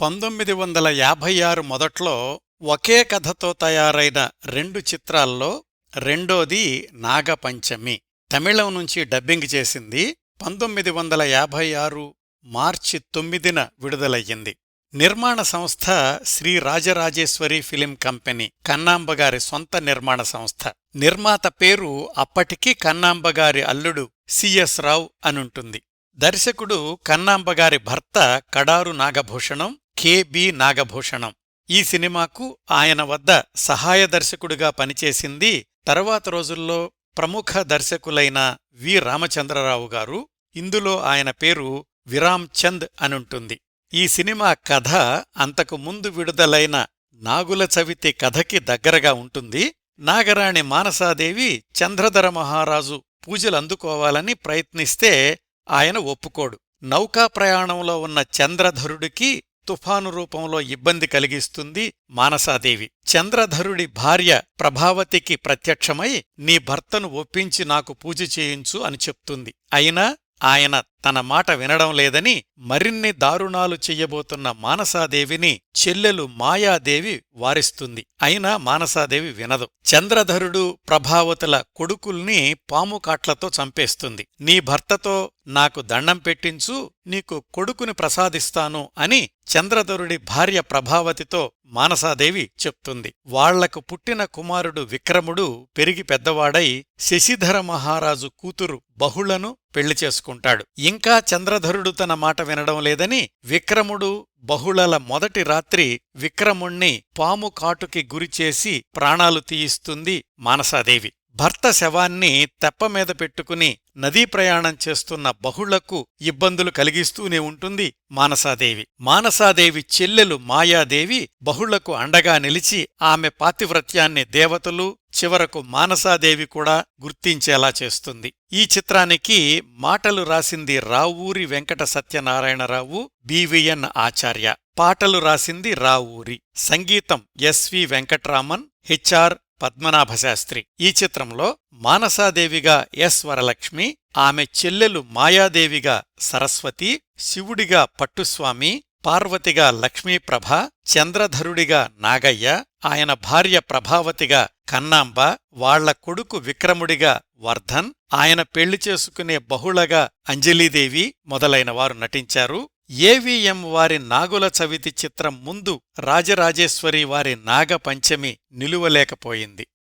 పంతొమ్మిది వందల యాభై ఆరు మొదట్లో ఒకే కథతో తయారైన రెండు చిత్రాల్లో రెండోది నాగపంచమి. తమిళం నుంచి డబ్బింగ్ చేసింది పంతొమ్మిది వందల యాభై ఆరు మార్చి తొమ్మిదిన విడుదలయ్యింది. నిర్మాణ సంస్థ శ్రీ రాజరాజేశ్వరి ఫిలిం కంపెనీ కన్నాంబగారి సొంత నిర్మాణ సంస్థ. నిర్మాత పేరు అప్పటికీ కన్నాంబగారి అల్లుడు సిఎస్ రావు అనుంటుంది. దర్శకుడు కన్నాంబగారి భర్త కడారు నాగభూషణం కెబి నాగభూషణం. ఈ సినిమాకు ఆయన వద్ద సహాయ దర్శకుడిగా పనిచేసింది తర్వాత రోజుల్లో ప్రముఖ దర్శకులైన వి. రామచంద్రరావు గారు. ఇందులో ఆయన పేరు విరామ్ చంద్ అనుంటుంది. ఈ సినిమా కథ అంతకు ముందు విడుదలైన నాగుల చవితి కథకి దగ్గరగా ఉంటుంది. నాగరాణి మానసాదేవి చంద్రధర మహారాజు పూజలందుకోవాలని ప్రయత్నిస్తే ఆయన ఒప్పుకోడు. నౌకా ప్రయాణంలో ఉన్న చంద్రధరుడికి తుఫాను రూపంలో ఇబ్బంది కలిగిస్తుంది మానసాదేవి. చంద్రధరుడి భార్య ప్రభావతికి ప్రత్యక్షమై నీ భర్తను ఒప్పించి నాకు పూజ చేయించు అని చెప్తుంది. అయినా ఆయన తన మాట వినడం లేదని మరిన్ని దారుణాలు చెయ్యబోతున్న మానసాదేవిని చెల్లెలు మాయాదేవి వారిస్తుంది. అయినా మానసాదేవి వినదు. చంద్రధరుడు ప్రభావతుల కొడుకుల్ని పాముకాట్లతో చంపేస్తుంది. నీ భర్తతో నాకు దండం పెట్టించు నీకు కొడుకుని ప్రసాదిస్తాను అని చంద్రధరుడి భార్య ప్రభావతితో మానసాదేవి చెప్తుంది. వాళ్ళకు పుట్టిన కుమారుడు విక్రముడు పెరిగి పెద్దవాడై శశిధర మహారాజు కూతురు బహుళను పెళ్ళి చేసుకుంటాడు. ఇంకా చంద్రధరుడు తన మాట వినడం లేదని విక్రముడు బహుళల మొదటి రాత్రి విక్రముణ్ణి పాము కాటుకి గురిచేసి ప్రాణాలు తీయిస్తుంది మానసాదేవి. భర్త శవాన్ని తెప్ప మీద పెట్టుకుని నదీ ప్రయాణం చేస్తున్న బహుళ్ళకు ఇబ్బందులు కలిగిస్తూనే ఉంటుంది మానసాదేవి. మానసాదేవి చెల్లెలు మాయాదేవి బహుళ్ళకు అండగా నిలిచి ఆమె పాతివ్రత్యాన్ని దేవతలు చివరకు మానసాదేవి కూడా గుర్తించేలా చేస్తుంది. ఈ చిత్రానికి మాటలు రాసింది రావూరి వెంకట సత్యనారాయణరావు బివిఎన్ ఆచార్య. పాటలు రాసింది రావూరి. సంగీతం ఎస్వి వెంకట్రామన్ హెచ్ఆర్ పద్మనాభశాస్త్రి. ఈ చిత్రంలో మానసాదేవిగా ఎస్ వరలక్ష్మి ఆమె చెల్లెలు మాయాదేవిగా సరస్వతి శివుడిగా పట్టుస్వామి పార్వతిగా లక్ష్మీప్రభ చంద్రధరుడిగా నాగయ్య ఆయన భార్య ప్రభావతిగా కన్నాంబ వాళ్ళ కొడుకు విక్రముడిగా వర్ధన్ ఆయన పెళ్ళి చేసుకునే బహుళగా అంజలీదేవి మొదలైనవారు నటించారు. ఏవిఎం వారి నాగుల చవితి చిత్రం ముందు రాజరాజేశ్వరి వారి నాగపంచమి నిలువలేకపోయింది.